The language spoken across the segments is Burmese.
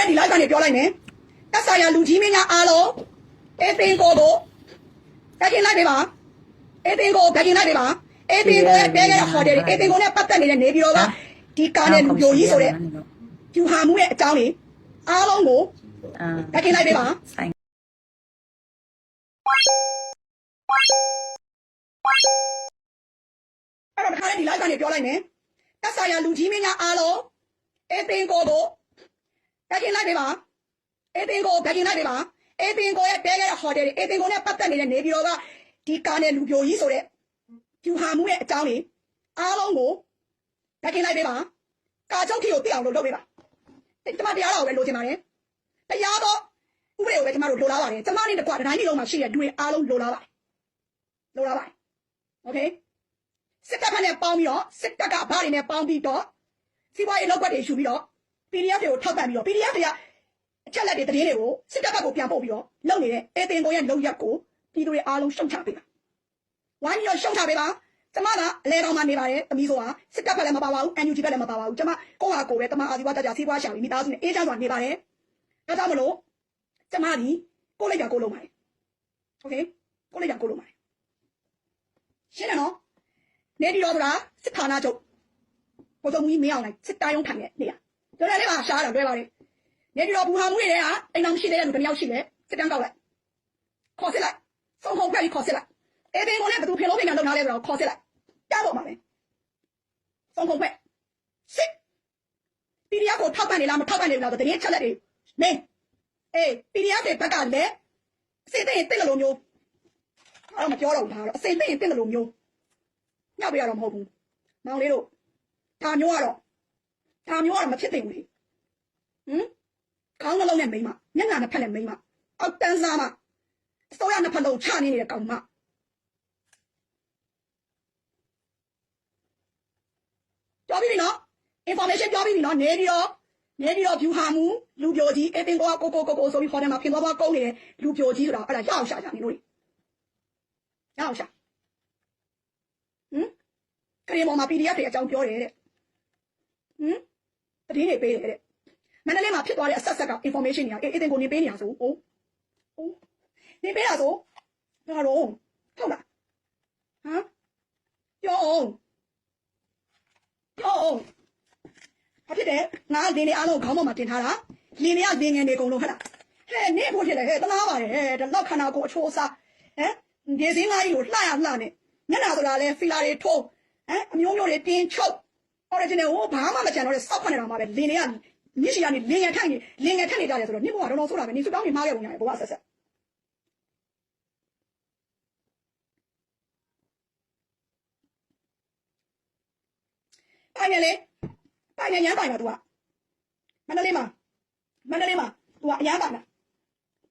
တဲ့ဒီ live ကနေပြောလိုက်မယ်တက်ဆိုင်ရာလူကြီးမင်းများအားလုံးအေးတင်ကိုကိုတက်ကင်လိုက်ပေးပါအေးတင်ကိုတက်ကင်လိုက်ပေးပါအေးတင်ကိုရဲ့တဲရဲ့ဟိုတယ်အေးတင်ကိုနဲ့ပတ်သက်နေတဲ့နေပြည်တော်ကဒီကားနဲ့လူပြိုကြီးဆိုတဲ့ကျူဟာမှုရဲ့အကြောင်းတွေအားလုံးကိုအာတက်ကင်လိုက်ပေးပါဆိုင်အဲ့တော့တခါလေဒီ live ကနေပြောလိုက်မယ်တက်ဆိုင်ရာလူကြီးမင်းများအားလုံးအေးတင်ကိုကို တက်ကင်လိုက်ပေးပါအေးတင်ကိုတက်ကင်လိုက်ပေးပါအေးတင်ကိုရဲ့တဲရဲ့ဟိုတယ်အေးတင်ကိုနဲ့ပတ်သက်နေတဲ့နေပြည်တော်ကဒီကားနဲ့လူပြိုကြီးဆိုတဲ့ကျူဟာမှုရဲ့အကြောင်းတွေအားလုံးကိုတက်ကင်လိုက်ပေးပါကာချုပ်ခီကိုသိအောင်လုပ်လုပ်ပေးပါကျမတရားတော်ကိုပဲလိုချင်ပါတယ်တရားတော့ဥပဒေကိုပဲကျမတို့လိုလားပါတယ်ကျမနဲ့တကွာတိုင်းပြည်လုံးမှာရှိတဲ့လူတွေအားလုံးလိုလားပါတယ်လိုလားပါတယ်โอเค စစ်တပ်ဖက်နဲ့ပေါင်းပြီးတော့စစ်တပ်ကဘာတွေနဲ့ပေါင်းပြီးတော့စီးပွားရေးလောက်ကွက်တွေယူပြီးတော့ PDF တွေကိုထောက်ပံ့ပြီးတော့ PDF တွေကအချက်လက်တွေတည်င်းတွေကိုစစ်တပ်ဘက်ကိုပြန်ပို့ပြီးတော့လုပ်နေတဲ့အေတင်ကိုရဲ့လုံရက်ကိုပြည်သူတွေအားလုံးရှုံချပေးပါဝိုင်းပြီးတော့ရှုံချပေးပါကျမကအလဲတော်မှနေပါတယ်သမီးဆိုတာစစ်တပ်ဘက်လည်းမပါပါဘူး NUG ဘက်လည်းမပါပါဘူးကျမကိုယ့်ဟာကိုယ်ပဲတမအာဇီဝတက်ကြစီးပွားရှာပြီးမိသားစုနဲ့အေးချမ်းစွာနေပါတယ်ဒါကြောင့်မလို့ကျမဒီကိုယ့်လိုက်တာကိုယ်လုံးပါတယ်โอเคကိုယ့်လိုက်တာကိုယ်လုံးပါတယ်ရှင်းတယ်နော် နေပြည်တော်ဆိုတာစစ်ဌာနချုပ်ဘုံစုံကြီးမင်းအောင်လိုက်စစ်တိုင်းုံထိုင်တဲ့နေရာ တော်တော်လေးပါရှားတာတွေ့ပါလေနေပြည်တော်ဘူဟာမှုတွေကအိမ်တော်ရှိတဲ့လူတစ်ယောက်ရှိတယ်စစ်တမ်းကောက်လိုက်ခေါ်စစ်လိုက်စုံခုံဖက်ပြီးခေါ်စစ်လိုက်အေးဘင်းကလည်းဘသူဖေလုံးပင်ကလုံထားလဲဆိုတော့ခေါ်စစ်လိုက်ကြားပေါ်ပါမယ်စုံခုံဖက်စစ် PDF ကိုထောက်ပံ့နေလားမထောက်ပံ့နေဘူးလားဆိုတရင်ချက်လက်တွေမင်းအေး PDF တွေဘက်ကလည်းအစိမ့်သိရင်တစ်လို့မျိုးအဲ့တော့မပြောတော့ဘူးဒါတော့အစိမ့်သိရင်တစ်လို့မျိုးညှောက်ပြရတော့မဟုတ်ဘူး။မောင်လေးတို့ဒါမျိုးကတော့ ဒါမျိုးကတော့မဖြစ်သင့်ဘူးလေ။ဟမ်ခေါင်းနှလုံးနဲ့မိမမျက်နှာနှစ်ဖက်နဲ့မိမအောက်တန်းစားမအစိုးရနှစ်ဖက်လုံးချနေနေတဲ့ကောင်မပြောပြီးပြီနော် information ပြောပြီးပြီနော်နေပြီးတော့နေပြီးတော့ view ဟာမူလူပြိုကြီးအတင်းကောကိုကိုကိုကိုဆိုပြီးခေါ်တယ်မှာဖင်သွားသွားကုန်းနေတဲ့လူပြိုကြီးဆိုတာအဲ့ဒါရအောင်ရှာကြနေလို့ရအောင်ရှာခရီးပေါ်မှာ PDF တွေအကြောင်းပြောတယ်တဲ့ဟမ် တတိတွေပေးတယ်တဲ့မန္တလေးမှာဖြစ်သွားတဲ့အဆက်ဆက်က information တွေကအေးအေးတင်ကိုနေပေးနေရဆိုဟုတ်ဟုတ်နေပေးရဆိုဒါတော့ဟုတ်လားဟမ်ပြောအောင်ပြောအောင်ဘာဖြစ်တယ်ငါလင်းနေအားလုံးခေါင်းပေါ်မှာတင်ထားတာလင်းနေကလင်းငယ်နေကုန်လို့ဟုတ်လားဟဲ့နေဖို့ဖြစ်တယ်ဟဲ့တနာပါတယ်ဟဲ့ဒါတော့ခန္ဓာကိုယ်အချိုးအစားဟမ်ဒီစင်းငါးကြီးကိုလှရလှနေမျက်နှာဆိုတာလဲဖီလာတွေထိုးဟမ်အမျိုးမျိုးတွေတင်းချုပ် original ဟိုဘာမှမကြံတော့တဲ့စောက်ခွနဲ့တော့မှပဲလင်းတွေကမြစ်ရှိကနေလင်းငယ်ထိုက်နေလင်းငယ်ထက်နေကြတယ်ဆိုတော့မြစ်ဘဝတော်တော်ဆိုတာပဲနေစုတောင်းနေမှားခဲ့ပုံရတယ်ဘဝဆက်ဆက်ပိုင်ရလေပိုင်ရရမ်းပိုင်ပါ तू ကမန္တလေးမှာမန္တလေးမှာ तू ကအရမ်းပိုင်တာ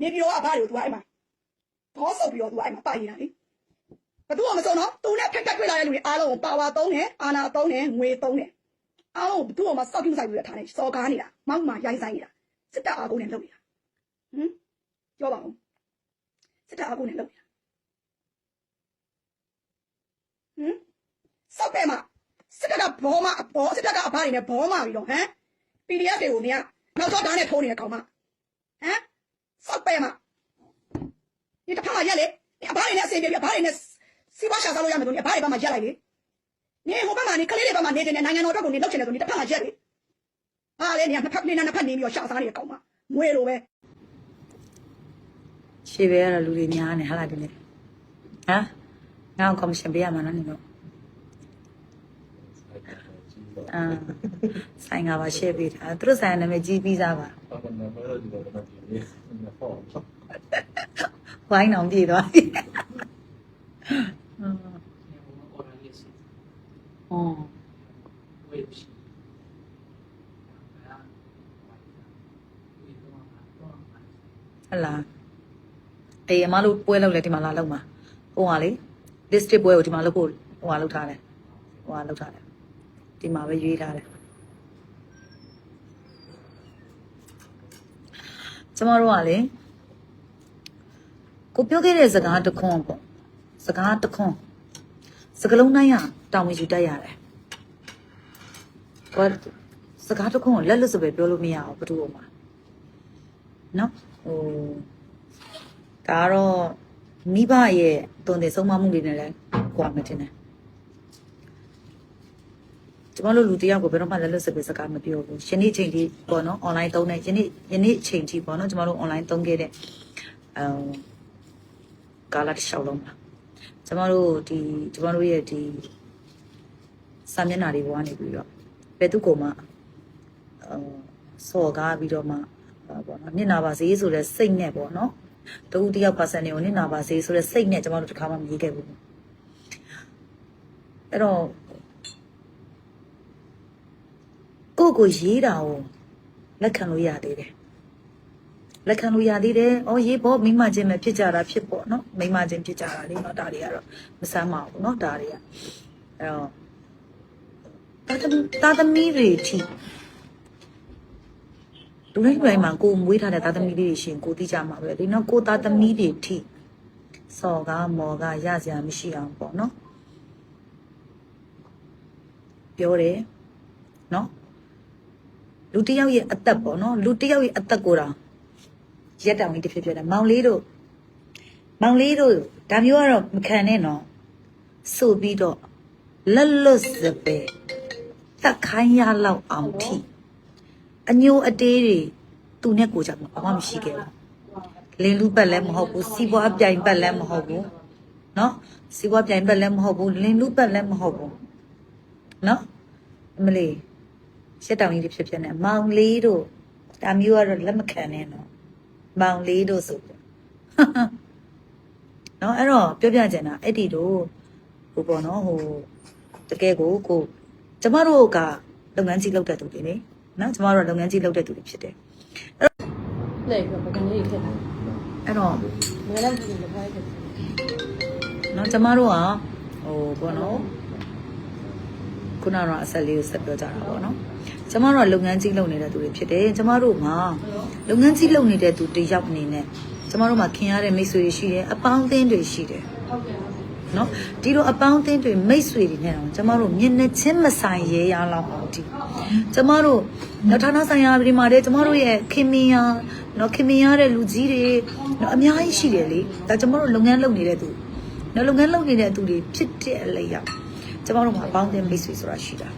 နေပြီးတော့အဖားတွေကို तू ကအဲ့မှာဘောဆုပ်ပြီးတော့ तू ကအဲ့မှာပိုင်နေတာလေ ဘသူမှမစုံတော့သူနဲ့ဖက်တက်တွေ့လာတဲ့လူတွေအားလုံးကိုပါဝါသုံးတယ်အာနာသုံးတယ်ငွေသုံးတယ်အားလုံးဘသူမှစောက်ပြုဆိုင်ပြီးရထားနေစော်ကားနေတာမောက်မှရိုင်းဆိုင်နေတာစစ်တပ်အားကုန်နဲ့လုပ်နေတာဟမ်ပြောပါဦးစစ်တပ်အားကုန်နဲ့လုပ်နေတာဟမ်စောက်ပဲမှာစစ်တပ်ကဘောမဘောစစ်တပ်ကအဖားတွေနဲ့ဘောမပြီးတော့ဟမ် PDF တွေကိုနေကနောက်တော့ဓာတ်နဲ့ထိုးနေတဲ့ကောင်မဟမ်စောက်ပဲမှာဒီတစ်ဖက်မှာရက်လေဒီအဖားတွေနဲ့အစင်ပြေပြီးအဖားတွေနဲ့ စီးပွားရှာစားလို့ရမယ်လို့နင်ဘာတွေဘာမှရက်လိုက်လေနင်ဟိုဘက်မှာနေကလေးတွေဘက်မှာနေတယ်နဲ့နိုင်ငံတော်အတွက်ကိုနေလောက်ချင်တယ်ဆိုနင်တစ်ဖက်မှာရက်လေဟာလေနင်ကနှစ်ဖက်နေနဲ့နှစ်ဖက်နေပြီးတော့ရှာစားနေတယ်ကောင်းပါငွေလိုပဲရှေ့ဘဲကတော့လူတွေများနေဟာလာပြီလေဟမ်ငါ့ကိုကော်မရှင်ပေးရမှာနော်နင်တို့အာဆိုင်ကပါရှယ်ပေးတာသူတို့ဆိုင်နာမည်ကြီးပြီးသားပါဝိုင်းအောင်ပြေးသွားပြီ อ๋อ 我也不行。啊，我也不往哪，不往哪。 ဟတ်လားအေးအမတို့ပွဲလောက်လဲဒီမှာလာလောက်မှာဟိုဟာလေ district ပွဲကိုဒီမှာလောက်ဖို့ဟိုဟာလောက်ထားတယ်ဟိုဟာလောက်ထားတယ်ဒီမှာပဲရွေးထားတယ်ကျမတို့ကလေကိုပြောခဲ့တဲ့စကားတစ်ခွန်းပေါ့စကားတစ်ခွန်းစကလုံးတိုင်းက တောင်းဝင်ယူတတ်ရတယ်ကိုကစကားတစ်ခွန်းကိုလက်လွတ်စပယ်ပြောလို့မရဘူးဘယ်သူ့မှာနော်ဟိုဒါကတော့မိဘရဲ့တုံတယ်ဆုံးမမှုတွေနဲ့လည်းကြွားမှတင်တယ်ကျမတို့လူတစ်ယောက်ကိုဘယ်တော့မှလက်လွတ်စပယ်စကားမပြောဘူးယနေ့ချိန်ထိပေါ့နော် online သုံးတဲ့ယနေ့ယနေ့ချိန်ထိပေါ့နော်ကျမတို့ online သုံးခဲ့တဲ့အမ်ကာလာတစ်လျှောက်လုံးပါကျမတို့ဒီကျမတို့ရဲ့ဒီ စာမျက်နှာတွေပေါ်ကနေပြီးတော့ဘယ်သူ့ကိုမှအမ်စော်ကားပြီးတော့မှဟောပေါ့နော်နင့်နာပါစေဆိုတဲ့စိတ်နဲ့ပေါ့နော်တူတယောက်ပါစံနေကိုနင့်နာပါစေဆိုတဲ့စိတ်နဲ့ကျမတို့တစ်ခါမှမရေးခဲ့ဘူးအဲ့တော့ကိုယ့်ကိုရေးတာကိုလက်ခံလို့ရသေးတယ်လက်ခံလို့ရသေးတယ်။အော်ရေးဖို့မိမချင်းပဲဖြစ်ကြတာဖြစ်ပေါ့နော်။မိမချင်းဖြစ်ကြတာလေနော်ဒါတွေကတော့မဆမ်းပါဘူးနော်ဒါတွေကအဲ့တော့တာ သမီးတာသမီးတွေအထိလူတိုင်းလူတိုင်းမှာကိုယ်မွေးထားတဲ့တာသမီးလေးတွေရှင်ကိုသိကြမှာပဲဒီနော်ကိုတာသမီးတွေအထိစော်ကားမော်ကားရစရာမရှိအောင်ပေါ့နော်ပြောတယ်နော်လူတစ်ယောက်ရဲ့အသက်ပေါ့နော်လူတစ်ယောက်ရဲ့အသက်ကိုတောင်ရက်တောင်ကြီးတစ်ဖြစ်ဖြစ်တယ်မောင်လေးတို့မောင်လေးတို့ဒါမျိုးကတော့မခံနဲ့နော်ဆိုပြီးတော့လက်လွတ်စပယ် တက်ခိုင်းရလောက်အောင်ထိအညိုအတေးတွေသူနဲ့ကိုကြောင့်ဘာမှမရှိခဲ့ဘူးလင်းလူပတ်လည်းမဟုတ်ဘူးစီးပွားပြိုင်ပတ်လည်းမဟုတ်ဘူးနော်စီးပွားပြိုင်ပတ်လည်းမဟုတ်ဘူးလင်းလူပတ်လည်းမဟုတ်ဘူးနော်အမလေးရှစ်တောင်ကြီးတွေဖြစ်ဖြစ်နေမောင်လေးတို့ဒါမျိုးကတော့လက်မခံနဲ့နော်မောင်လေးတို့ဆိုပြီးနော်အဲ့တော့ပြောပြချင်တာအဲ့ဒီတို့ဟိုပေါ့နော်ဟိုတကယ်ကိုကို ကျမတို့ကလုပ်ငန်းကြီးလုပ်တဲ့သူတွေလေနော်ကျမတို့ကလုပ်ငန်းကြီးလုပ်တဲ့သူတွေဖြစ်တယ်အဲ့တော့လေပကနေဖြစ်တာအဲ့တော့ငါလည်းဒီလိုပဲဖြစ်တယ်နော်ကျမတို့ကဟိုဘောနော်ခုနကအဆက်လေးကိုဆက်ပြောကြတာပေါ့နော်ကျမတို့ကလုပ်ငန်းကြီးလုပ်နေတဲ့သူတွေဖြစ်တယ်ကျမတို့မှာလုပ်ငန်းကြီးလုပ်နေတဲ့သူတယောက်အနေနဲ့ကျမတို့မှာခင်ရတဲ့မိတ်ဆွေတွေရှိတယ်အပေါင်းအသင်းတွေရှိတယ်ဟုတ်ကဲ့ နော်ဒီလိုအပေါင်းအသင်းတွေမိတ်ဆွေတွေနဲ့တော့ကျမတို့မျက်နှာချင်းမဆိုင်ရဲရလောက်အောင်ဒီကျမတို့နောက်ဌာနဆိုင်ရာဒီမှာတဲ့ကျမတို့ရဲ့ခင်မင်ယာနော်ခင်မင်ရတဲ့လူကြီးတွေနော်အများကြီးရှိတယ်လေဒါကျမတို့လုပ်ငန်းလုပ်နေတဲ့သူနော်လုပ်ငန်းလုပ်နေတဲ့သူတွေဖြစ်တဲ့အလျောက်ကျမတို့မှာအပေါင်းအသင်းမိတ်ဆွေဆိုတာရှိတာ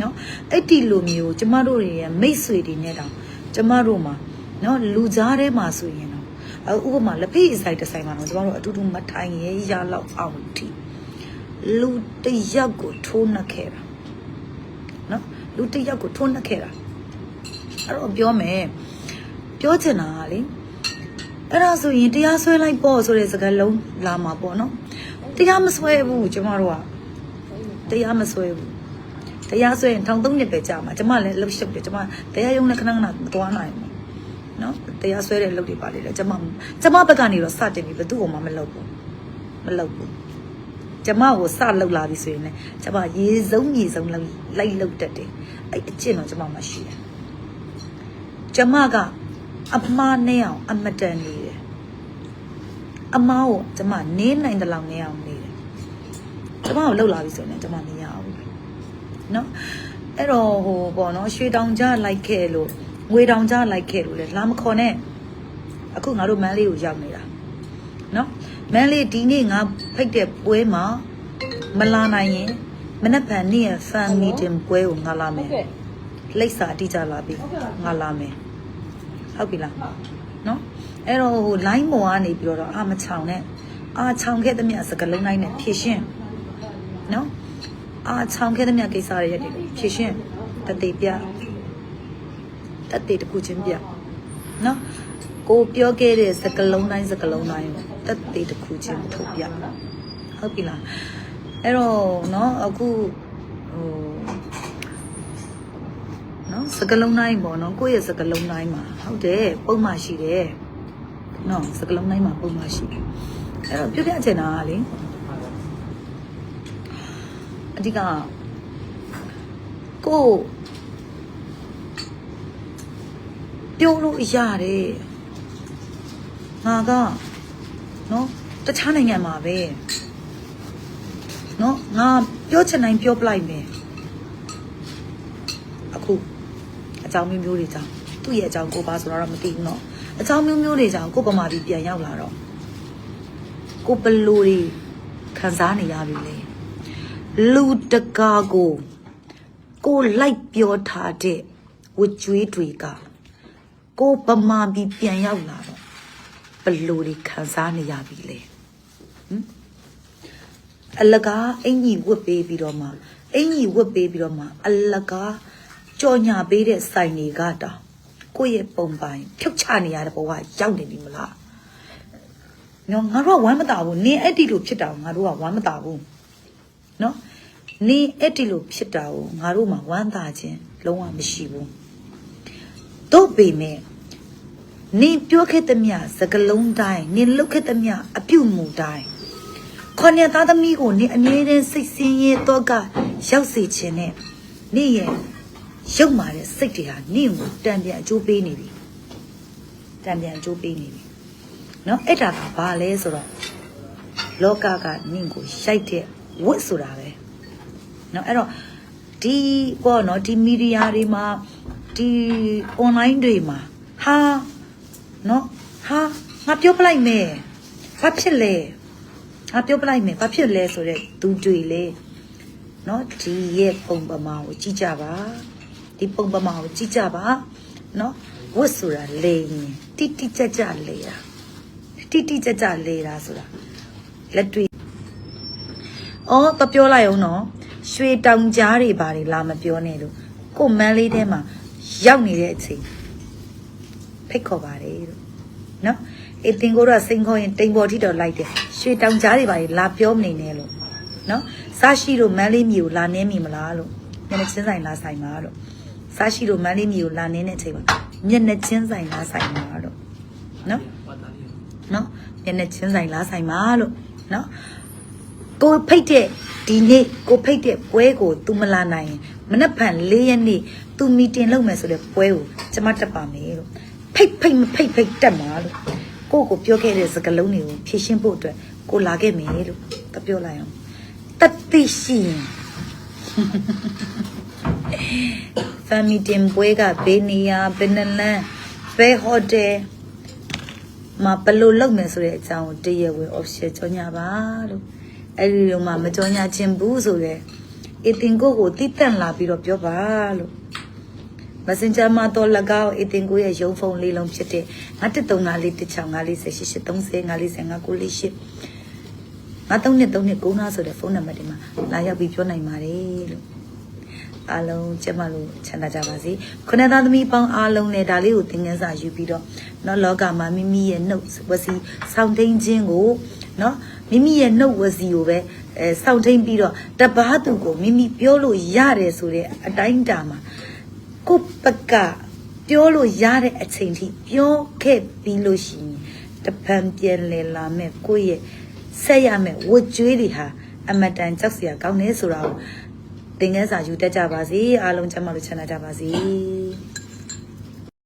နော်အဲ့ဒီလိုမျိုးကျမတို့တွေရဲ့မိတ်ဆွေတွေနဲ့တောင်ကျမတို့မှာနော်လူကြားထဲမှာဆိုရင်တော့အခု ဥပမာလက်ဖေးအဆိုင်တစ်ဆိုင်မှာတော့ကျမတို့အတူတူမထိုင်ရဲရလောက်အောင်ထိလူတစ်ယောက်ကိုထိုးနှက်ခဲ့တာနော်လူတစ်ယောက်ကိုထိုးနှက်ခဲ့တာအဲ့တော့ပြောမယ်ပြောချင်တာကလေအဲ့ဒါဆိုရင်တရားစွဲလိုက်ပေါ့ဆိုတဲ့စကားလုံးလာမှာပေါ့နော်တရားမစွဲဘူးကျမတို့ကတရားမစွဲဘူးတရားစွဲရင်ထောင်သုံးနှစ်ပဲကြာမှာကျမလည်းလှုပ်ရှုပ်တယ်ကျမတရားရုံးနဲ့ခဏခဏမသွားနိုင်ဘူး နော်တရားစွဲတဲ့လုပ်တွေပါလေလေကျမကျမဘက်ကနေတော့စတင်ပြီးဘယ်သူ့ကိုမှမလုပ်ဘူးမလုပ်ဘူးကျမကိုစလှုပ်လာပြီဆိုရင်လည်းကျမရေစုံရေစုံလိုက်လိုက်လှုပ်တတ်တယ်အဲ့အကျင့်တော့ကျမမှရှိတယ်ကျမကအမှားနဲ့အောင် အမတန်နေတယ်အမားကိုကျမနင်းနိုင်တဲ့လောက်နင်းအောင်နေတယ်ကျမကိုလှုပ်လာပြီဆိုရင်လည်းကျမမရဘူးနော်အဲ့တော့ဟိုပေါ့နော်ရွှေတောင်ကြလိုက်ခဲ့လို့ ငွေတောင်ကြလိုက်ခဲ့လို့လေလာမခေါ်နဲ့အခုငါတို့မန်းလေးကိုရောက်နေတာနော်မန်းလေးဒီနေ့ငါဖိတ်တဲ့ပွဲမှာမလာနိုင်ရင်မနက်ဖြန်နေ့ရ fan meeting ပွဲကိုငါလာမယ် OK，လိပ်စာအတိအကျလာပြီငါလာမယ်ဟုတ်ပြီလားနော်အဲ့တော့ဟို line ပေါ်ကနေပြီးတော့အာမချောင်နဲ့အာချောင်ခဲ့တဲ့မြတ်စကလုံးတိုင်းနဲ့ဖြည့်ရှင်းနော်အာချောင်ခဲ့တဲ့မြတ်ကိစ္စတွေရတယ်ဖြည့်ရှင်းတတိပြ တတိတခုချင်းပြနော်ကိုပြောခဲ့တဲ့စကလုံးတိုင်းစကလုံးတိုင်းကိုတတိတခုချင်းထုတ်ပြဟုတ်ပြီလားအဲ့တော့နော်အခုဟိုနော်စကလုံးတိုင်းပေါ့နော်ကိုယ့်ရဲ့စကလုံးတိုင်းမှာဟုတ်တယ်ပုံမှန်ရှိတယ်နော်စကလုံးတိုင်းမှာပုံမှန်ရှိတယ်အဲ့တော့ပြပြချင်တာကလေအဓိကကိုယ် ပြောလို့ရတယ်ငါကနော်တခြားနိုင်ငံမှာပဲနော်ငါပြောချင်တိုင်းပြောပလိုက်မယ်အခုအကြောင်းမျိုးမျိုးတွေကြောင့်သူ့ရဲ့အကြောင်းကိုပါဆိုတော့မသိဘူးနော်အကြောင်းမျိုးမျိုးတွေကြောင့်ကိုပမာပြီးပြန်ရောက်လာတော့ကိုဘလူတွေခံစားနေရပြီလေလူတကာကိုကိုလိုက်ပြောထားတဲ့ဝကြွေးတွေက ကိုပမာပြီးပြန်ရောက်လာတော့ဘလူတွေခံစားနေရပြီလေအလကားအင်ကြီးဝတ်ပေးပြီးတော့မှအင်ကြီးဝတ်ပေးပြီးတော့မှအလကားကြော်ညာပေးတဲ့ဆိုင်တွေကတောင်ကိုယ့်ရဲ့ပုံပိုင်ဖြုတ်ချနေရတဲ့ဘဝရောက်နေပြီမလား။နော်ငါတို့ကဝမ်းမတာဘူးနင်းအဲ့ဒီလိုဖြစ်တာကိုငါတို့ကဝမ်းမတာဘူး။နော်နင်းအဲ့ဒီလိုဖြစ်တာကိုငါတို့မှဝမ်းသာခြင်းလုံးဝမရှိဘူး။ တို့ပေမဲ့နင်းပြောခဲ့တဲ့မြစကလုံးတိုင်းနင်းလုပ်ခဲ့တဲ့မြအပြုတ်မှုတိုင်း ခေါင်းရသားသမီးကိုနေအမြဲတမ်းစိတ်ဆင်းရဲတော့ကရောက်စေခြင်းနဲ့နေရဲ့ရုပ်မာတဲ့စိတ်တွေဟာနေကိုတံပြန်အကျိုးပေးနေပြီတံပြန်အကျိုးပေးနေပြီเนาะအဲ့ဒါကဘာလဲဆိုတော့လောကကနင့်ကိုရိုက်တဲ့ဝတ်ဆိုတာပဲเนาะအဲ့တော့ဒီပေါ့เนาะဒီမီဒီယာတွေမှာ ဒီ online တွေမှာဟာနော်ဟာငါပြောပလိုက်မယ်ဘာဖြစ်လဲငါပြောပလိုက်မယ်ဘာဖြစ်လဲဆိုတော့သူတွေလေနော်ဒီရဲ့ပုံပမာကိုကြည့်ကြပါဒီပုံပမာကိုကြည့်ကြပါနော်ဝတ်ဆိုတာလေရင်တိတိကျကျလေတာတိတိကျကျလေတာဆိုတာလက်တွေ့အော်ပပြောလိုက်အောင်နော်ရွှေတောင်ကြားတွေဘာတွေလာမပြောနဲ့လို့ကိုမန်းလေးထဲမှာ ရောက်နေတဲ့အချိန်ဖိတ်ခေါ်ပါတယ်လို့နော်အေးတင်ကိုတော့စိန်ခေါ်ရင်တိမ်ပေါ်ထိတော့လိုက်တယ်ရွှေတောင်ကြားတွေပါလေလာပြောမနေနဲ့လို့နော်စားရှိတို့မန်းလေးမျိုးလာနင်းမိမလားလို့မျက်နှာချင်းဆိုင်လာဆိုင်ပါလို့စားရှိတို့မန်းလေးမျိုးလာနင်းတဲ့အချိန်မှာမျက်နှာချင်းဆိုင်လာဆိုင်ပါလို့နော်ပါတာလေးနော်မျက်နှာချင်းဆိုင်လာဆိုင်ပါလို့နော်ကိုဖိတ်တဲ့ဒီနေ့ကိုဖိတ်တဲ့ပွဲကို तू မလာနိုင်ရင်မနှက်ဖန်၄ရက်နေ့ तू မီတင်လုပ်မယ်ဆိုတဲ့ပွဲကိုကျမတက်ပါမယ်လို့ဖိတ်ဖိတ်မဖိတ်ဖိတ်တက်မှာလို့ကိုကိုပြောခဲ့တဲ့စကားလုံးတွေကိုဖြည့်ရှင်းဖို့အတွက်ကိုလာခဲ့မယ်လို့တပြောလိုက်အောင်တတိရှိရင်ဖမ်မီတင်ပွဲကဘေးနေယာဘယ်နလန်ဘယ်ဟိုတယ်မဘယ်လို့လုပ်မယ်ဆိုတဲ့အကြောင်းကိုတည့်ရဝင် official ကြောညာပါလို့အဲ့ဒီလိုမှမကြောညာခြင်းဘူးဆိုတော့အတင်ကိုကိုတိတက်လာပြီးတော့ပြောပါလို့ Messenger မှာတော့လကောက်အတင်ကိုရဲ့ရုံဖုန်းလေးလုံးဖြစ်တဲ့9354165445459458ငါသုံးနှစ်သုံးနှစ်9နာဆိုတဲ့ဖုန်းနံပါတ်ဒီမှာလာရောက်ပြီးပြောနိုင်ပါတယ်လို့ အားလုံးကျမလို့ချမ်းသာကြပါစေခုနသားသမီးပေါင်းအားလုံးလည်းဒါလေးကိုသင်ခန်းစာယူပြီးတော့เนาะလောကမှာမိမိရဲ့နှုတ်ဝစီစောင့်ထိန်ခြင်းကိုเนาะမိမိရဲ့နှုတ်ဝစီကိုပဲအဲစောင့်ထိန်ပြီးတော့တပားသူကိုမိမိပြောလို့ရတယ်ဆိုတဲ့အတိုင်းတာမှာ ကိုယ့်ပကပြောလို့ရတဲ့အချိန်ထိပြောခဲ့ပြီးလို့ရှိရင်တပံပြန်လေလာမဲ့ကိုယ့်ရဲ့ဆက်ရမဲ့ဝတ်ကြွေးတွေဟာအမတန်ကြောက်စရာကောင်းနေဆိုတာကိုသင်ငယ်စာယူတတ်ကြပါစေအားလုံးကျမ်းမလို့ချမ်းသာကြပါစေ